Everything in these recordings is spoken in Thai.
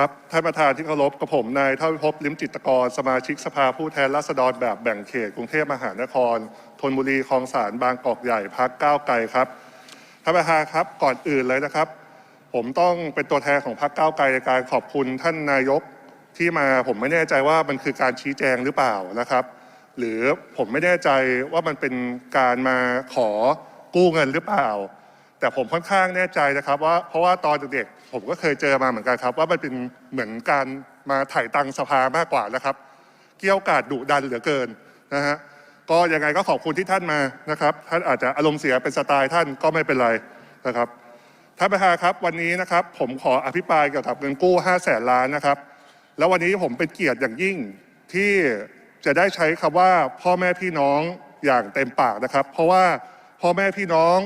ครับท่านประธานที่เคารพกับผมนายเท่าพิภพลิมจิตกร สมาชิกสภาผู้แทนราษฎรแบบแบ่งเขตกรุงเทพมหานครธนบุรีคลองสารบางกอกใหญ่พักก้าวไกลครับท่านประธานครับก่อนอื่นเลยนะครับ ผมต้องเป็นตัวแทนของพักก้าวไกลในการขอบคุณท่านนายกที่มาผมไม่แน่ใจว่ามันคือการชี้แจงหรือเปล่านะครับ หรือผมไม่แน่ใจว่ามันเป็นการมาขอกู้เงินหรือเปล่า แต่ผมค่อนข้างแน่ใจนะครับว่าเพราะว่าตอนเด็กๆ ผมก็เคยเจอมาเหมือนกันครับ ว่ามันเป็นเหมือนการมาถ่ายตังสภามากกว่านะครับ เกี่ยวกาดดุดันเหลือเกินนะฮะก็ยังไงก็ขอบคุณที่ท่านมานะครับ ท่านอาจจะอารมณ์เสียเป็นสไตล์ท่านก็ไม่เป็นไรนะครับท่านประธานครับวันนี้นะครับผมขออภิปรายเกี่ยวกับเงินกู้5แสนล้านนะครับ แล้ววันนี้ผมเป็นเกียรติอย่างยิ่งที่จะได้ใช้คำว่าพ่อแม่พี่น้องอย่างเต็มปากนะครับ เพราะว่าพ่อแม่พี่น้อง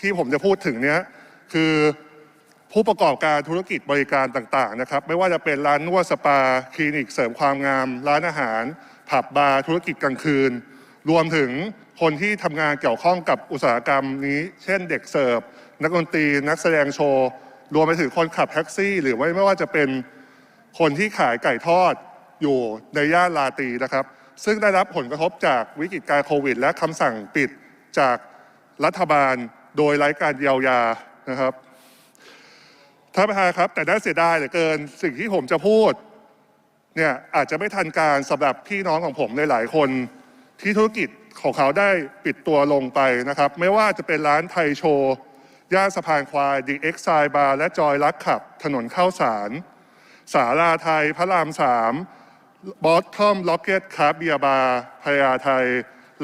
ที่ผมจะพูดถึงเนี้ยคือ ผู้ประกอบการธุรกิจบริการต่างๆนะครับไม่ว่าจะเป็นร้านนวดสปา คลินิกเสริมความงาม ร้านอาหาร ผับบาร์ธุรกิจกลางคืน รวมถึงคนที่ทำงานเกี่ยวข้องกับอุตสาหกรรมนี้ เช่นเด็กเสิร์ฟนักดนตรีนักแสดงโชว์ รวมไปถึงคนขับแท็กซี่ หรือว่ไม่ว่าจะเป็นคนที่ขายไก่ทอดอยู่ในย่านลาตีนะครับ ซึ่งได้รับผลกระทบจากวิกฤตการโควิด และคำสั่งปิดจากรัฐบาลโดยไร้การเยียวยานะครับ ท่านประธานครับ แต่น่าเสียดายเหลือเกินสิ่งที่ผมจะพูดเนี่ยอาจจะไม่ทันการสำหรับพี่น้องของผมในหลายคนที่ธุรกิจของเขาได้ปิดตัวลงไปนะครับ ไม่ว่าจะเป็นร้านไทยโชว์ย่านสะพานควายดีเอ็กซ์ไซบาร์และจอยลักขับ ถนนข้าวสาร สาราไทยพระรามสามบอสทอมล็อกเก็ตคาเบียบาร์พญาไทย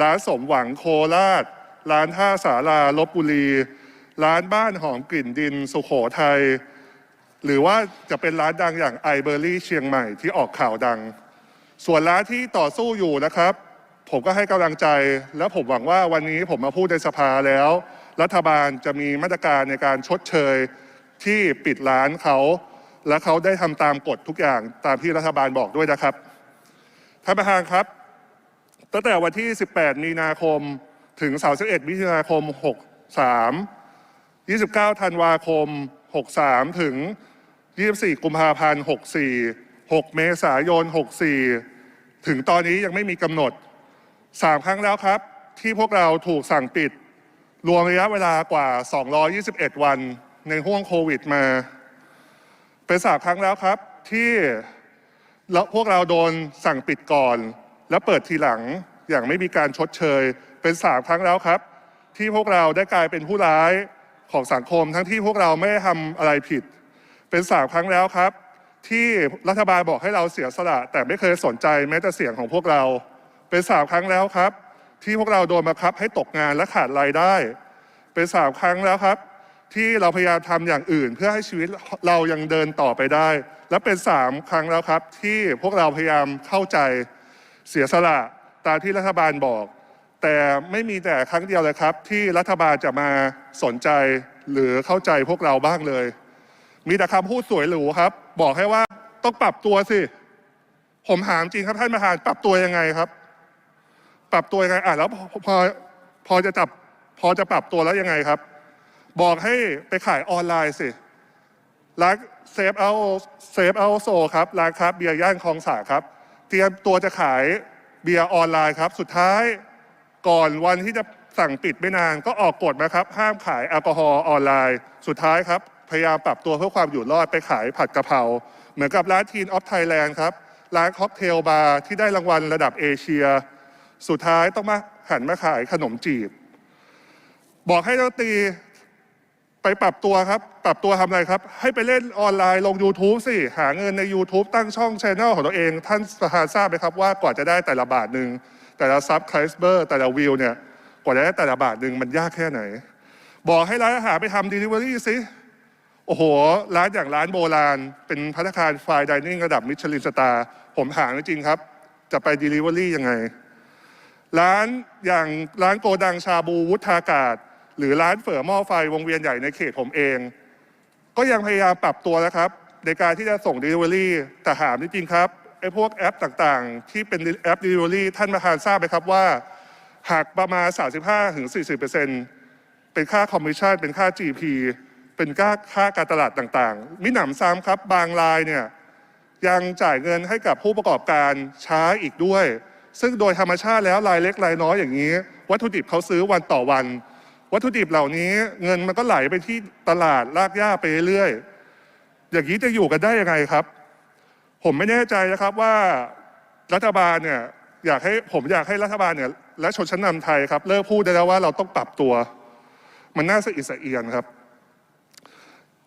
ร้านสมหวังโคราช ร้านท่าสาราลบบุรี ร้านบ้านหอมกลิ่นดิน สุโขทัย หรือว่าจะเป็นร้านดังอย่างไอเบอรี่เชียงใหม่ที่ออกข่าวดัง ส่วนร้านที่ต่อสู้อยู่นะครับ ผมก็ให้กำลังใจ และผมหวังว่าวันนี้ผมมาพูดในสภาแล้ว รัฐบาลจะมีมาตรการในการชดเชยที่ปิดร้านเขา และเขาได้ทำตามกฎทุกอย่างตามที่รัฐบาลบอกด้วยนะครับท่านประธานครับ ตั้งแต่วันที่ 18 มีนาคมถึง 31 มิถุนาคม 63 29 ธันวาคม 63 ถึง 24 กุมภาพันธ์ 64 6 เมษายน 64 ถึงตอนนี้ยังไม่มีกำหนด 3 ครั้งแล้วครับ ที่พวกเราถูกสั่งปิด รวมระยะเวลากว่า 221 วันในห่วงโควิดมา เป็นสามครั้งแล้วครับที่เราพวกเราโดนสั่งปิดก่อน แล้วเปิดทีหลังอย่างไม่มีการชดเชย เป็นสามครั้งแล้วครับ ที่พวกเราได้กลายเป็นผู้ร้าย ของสังคม ทั้งที่พวกเราไม่ได้ทำอะไรผิด เป็นสามครั้งแล้วครับ ที่รัฐบาลบอกให้เราเสียสละ แต่ไม่เคยสนใจแม้แต่เสียงของพวกเรา เป็นสามครั้งแล้วครับ ที่พวกเราโดนบังคับให้ตกงานและขาดรายได้ เป็นสามครั้งแล้วครับ ที่เราพยายามทำอย่างอื่น เพื่อให้ชีวิตเรายังเดินต่อไปได้ และเป็นสามครั้งแล้วครับ ที่พวกเราพยายามเข้าใจเสียสละตามที่รัฐบาลบอก แต่ไม่มีแต่ครั้งเดียวเลยครับ ที่รัฐบาลจะมาสนใจหรือเข้าใจพวกเราบ้างเลย มีแต่คำพูดสวยหรูครับ บอกให้ว่าต้องปรับตัวสิ ผมถามจริงครับท่านประธานปรับตัวยังไงครับ ปรับตัวยังไงอะแล้วพอพอพอจะจับพอจะปรับตัวแล้วยังไงครับ บอกให้ไปขายออนไลน์สิร้านเซฟเอาเซฟเอาโซครับร้านครับเบียร์ย่านคลองสาครับ เตรียมตัวจะขายเบียร์ออนไลน์ครับ สุดท้าย ก่อนวันที่จะสั่งปิดไม่นานก็ออกกฎมาครับ ห้ามขายแอลกอฮอล์ออนไลน์ สุดท้ายครับ พยายามปรับตัวเพื่อความอยู่รอดไปขายผัดกะเพราเหมือนกับร้านทีนออฟไทยแลนด์ครับ ร้านค็อกเทลบาร์ที่ได้รางวัลระดับเอเชีย สุดท้ายต้องมาหันมาขายขนมจีบ บอกให้ดนตรีไปปรับตัวครับ ปรับตัวทำอะไรครับ ให้ไปเล่นออนไลน์ลง YouTube สิ หาเงินใน YouTube ตั้งช่องช anel ของตัวเอง ท่านประธานทราบไหมครับว่ากว่าจะได้แต่ละบาทหนึ่ง แต่ละซับไคลสเบอร์แต่ละวิวเนี่ยกว่าจะได้แต่ละบาทหนึ่งมันยากแค่ไหน บอกให้ร้านอาหารไปทำ Delivery สิโอ้โห ร้านอย่างร้านโบราณ เป็นพัฒนาคารไฟดิเนิ่งระดับมิชลินสตาร์ผมถามจริงครับ จะไป Delivery ยังไง ร้านอย่างร้านโกดังชาบูวุฒากาศ หรือร้านเฝอหม้อไฟวงเวียนใหญ่ในเขตผมเอง ก็ยังพยายามปรับตัวนะครับ ในการที่จะส่ง Delivery แต่ถามจริงครับ ไอ้พวกแอปต่างๆ ที่เป็นแอป Delivery ท่านประธานทราบไหมครับว่าหักประมาณ 35-40%เป็นค่าคอมมิชชั่นเป็นค่า GP เป็นค่าค่าการตลาดต่างๆ มิหนำซ้ำครับบางรายเนี่ยยังจ่ายเงินให้กับผู้ประกอบการช้าอีกด้วย ซึ่งโดยธรรมชาติแล้วรายเล็กรายน้อยอย่างนี้ วัตถุดิบเขาซื้อวันต่อวัน วัตถุดิบเหล่านี้เงินมันก็ไหลไปที่ตลาดลากย่าไปเรื่อยอย่างนี้จะอยู่กันได้ยังไงครับ ผมไม่แน่ใจนะครับว่ารัฐบาลเนี่ยอยากให้ผมอยากให้รัฐบาลเนี่ยและชนชั้นนำไทยครับเลิกพูดได้แล้วว่าเราต้องปรับตัว มันน่าสะอิดสะเอียนครับ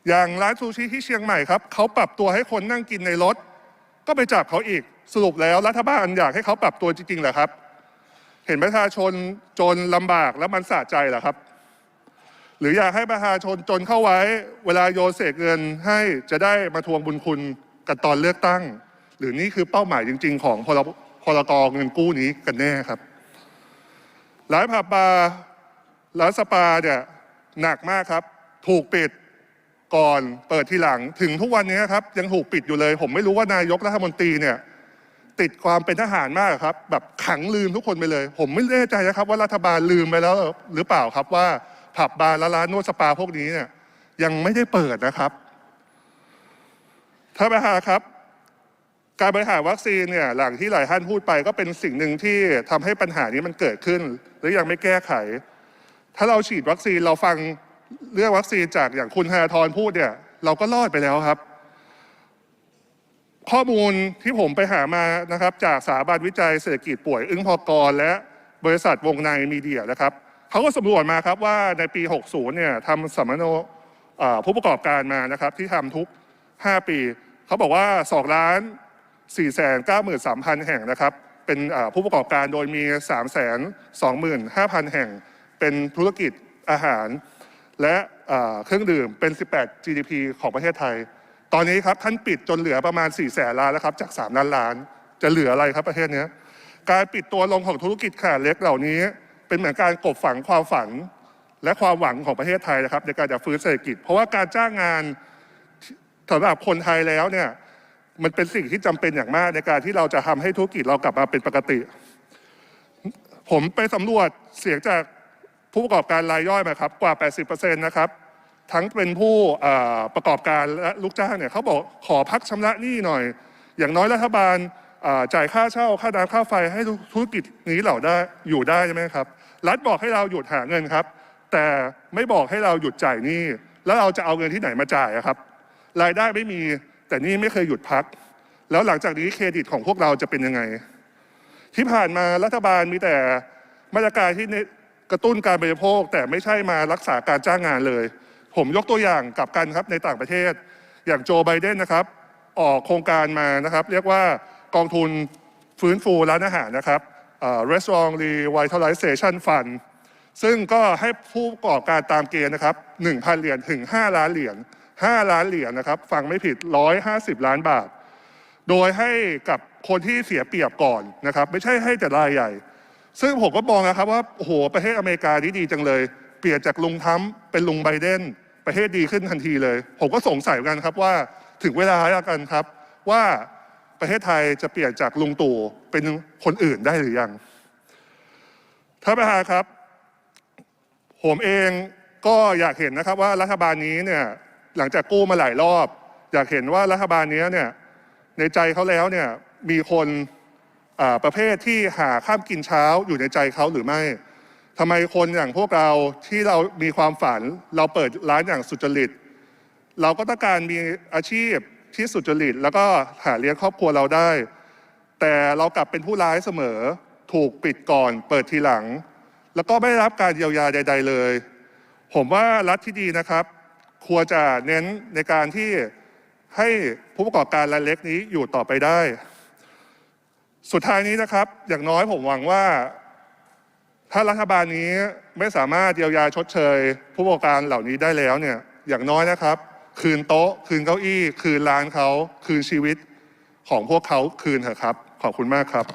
อย่างร้านซูชิที่เชียงใหม่ครับเขาปรับตัวให้คนนั่งกินในรถ ก็ไปจับเขาอีกสรุปแล้วรัฐบาลอยากให้เขาปรับตัวจริงๆเหรอครับ เห็นประชาชนจนลำบากแล้วมันสะใจเหรอครับ หรืออยากให้ประชาชนจนเข้าไว้ เวลาโยนเศษเงินให้จะได้มาทวงบุญคุณ กันตอนเลือกตั้ง หรือนี่คือเป้าหมายจริง ๆ ของพรพรกรเงินกู้นี้กันแน่ครับร้านผับบาร์ร้านสปาเนี่ยหนักมากครับ ถูกปิดก่อนเปิดทีหลังถึงทุกวันนี้ครับ ยังถูกปิดอยู่เลย ผมไม่รู้ว่านายกรัฐมนตรีเนี่ยติดความเป็นทหารมากครับ แบบขังลืมทุกคนไปเลย ผมไม่แน่ใจนะครับ ว่ารัฐบาลลืมไปแล้วหรือเปล่าครับว่าผับบาร์และร้านนวดสปาพวกนี้เนี่ยยังไม่ได้เปิดนะครับ ท่านประธานครับ การบริหารวัคซีนเนี่ยหลังที่หลายท่านพูดไป ก็เป็นสิ่งหนึ่งที่ทำให้ปัญหานี้มันเกิดขึ้น หรือยังไม่แก้ไข ถ้าเราฉีดวัคซีนเราฟังเรื่องวัคซีนจากอย่างคุณธนาธรพูดเนี่ย เราก็รอดไปแล้วครับ ข้อมูลที่ผมไปหามานะครับ จากสถาบันวิจัยเศรษฐกิจป่วย อึ้งพอกรและบริษัทวงในมีเดียนะครับเขาก็สำรวจมาครับว่าในปี 60 เนี่ยทำสัมมโนผู้ประกอบการมานะครับ ที่ทำทุก 5 ปี เขาบอกว่า2ล้าน4 9 3 0 0 0 แห่งนะครับ เป็นผู้ประกอบการโดยมี 3 2 5 0 0 0 แห่ง เป็นธุรกิจอาหาร และเครื่องดื่มเป็น 18 GDP ของประเทศไทย ตอนนี้ครับท่านปิดจนเหลือประมาณ 4 แสนล้านแล้วครับจาก 3 ล้านล้าน จะเหลืออะไรครับประเทศนี้การปิดตัวลงของธุรกิจขนาดเล็กเหล่านี้ เป็นเหมือนการกบฝังความฝันและความหวังของประเทศไทยนะครับในการจะฟื้นเศรษฐกิจ เพราะว่าการจ้างงาน สำหรับคนไทยแล้วเนี่ยมันเป็นสิ่งที่จำเป็นอย่างมากในการที่เราจะทำให้ธุรกิจเรากลับมาเป็นปกติ ผมไปสำรวจเสียงจากผู้ประกอบการรายย่อยมาครับกว่า 80%นะครับทั้งเป็นผู้ประกอบการและลูกจ้างเนี่ยเขาบอกขอพักชำระหนี้หน่อย อย่างน้อยรัฐบาลจ่ายค่าเช่าค่าน้ำค่าไฟให้ธุรกิจนี้เหล่าได้อยู่ได้ใช่ไหมครับ รัฐบอกให้เราหยุดหาเงินครับ แต่ไม่บอกให้เราหยุดจ่ายหนี้แล้วเราจะเอาเงินที่ไหนมาจ่ายครับ รายได้ไม่มี แต่นี่ไม่เคยหยุดพัก แล้วหลังจากนี้เครดิตของพวกเราจะเป็นยังไง ที่ผ่านมารัฐบาลมีแต่มาตรการที่กระตุ้นการบริโภค แต่ไม่ใช่มารักษาการจ้างงานเลย ผมยกตัวอย่างกับกันครับในต่างประเทศ อย่างโจไบเดนนะครับออกโครงการมานะครับ เรียกว่ากองทุนฟื้นฟูร้านอาหารนะครับ Restaurant Revitalization Fund ซึ่งก็ให้ผู้ประกอบการตามเกณฑ์นะครับ 1,000 เหรียญถึง 5 ล้านเหรียญ 5 ล้านเหรียญนะครับ ฟังไม่ผิด 150 ล้านบาท โดยให้กับคนที่เสียเปรียบก่อนนะครับ ไม่ใช่ให้แต่รายใหญ่ ซึ่งผมก็มองนะครับว่าโอ้โหประเทศอเมริกานี่ดีจังเลย เปลี่ยนจากลุงทรัมเป็นลุงไบเดนประเทศดีขึ้นทันทีเลย ผมก็สงสัยกันครับว่าถึงเวลาแล้วกันครับ ว่าประเทศไทยจะเปลี่ยนจากลุงตู่เป็นคนอื่นได้หรือยังท่านประธานครับ ผมเองก็อยากเห็นนะครับว่ารัฐบาลนี้เนี่ย หลังจากกู้มาหลายรอบ อยากเห็นว่ารัฐบาลนี้เนี่ยในใจเขาแล้วเนี่ยมีคนประเภทที่หาข้ามกินเช้าอยู่ในใจเขาหรือไม่ทำไมคนอย่างพวกเราที่เรามีความฝัน เราเปิดร้านอย่างสุจริต เราก็ต้องการมีอาชีพที่สุจริต แล้วก็หาเลี้ยงครอบครัวเราได้ แต่เรากลับเป็นผู้ร้ายเสมอถูกปิดก่อน เปิดทีหลัง แล้วก็ไม่ได้รับการเยียวยาใด ๆ เลย ผมว่ารัฐที่ดีนะครับ ควรจะเน้นในการที่ให้ผู้ประกอบการรายเล็กนี้อยู่ต่อไปได้ สุดท้ายนี้นะครับ อย่างน้อยผมหวังว่า ถ้ารัฐบาลนี้ไม่สามารถเยียวยาชดเชย ผู้ประกอบการเหล่านี้ได้แล้วเนี่ยอย่างน้อยนะครับ คืนโต๊ะ คืนเก้าอี้ คืนร้านเขา คืนชีวิตของพวกเขาคืนเถอะครับ ขอบคุณมากครับ